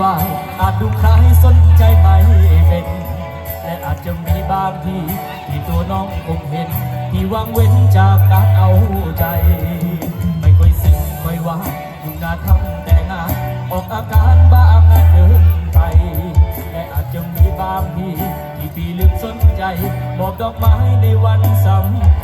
วายอาจดูใครสนใจไม่เป็น แต่อาจจะมีบางที ที่ตัวน้องคงเห็น ที่วางเว้นจากการเอาใจ ไม่ค่อยสิ่งค่อยว่างยุ่งานทำแต่งานออกอาการบ้างงานเดินไป แต่อาจจะมีบางที ที่พี่ลืมสนใจ บอกดอกไม้ในวันสำคัญ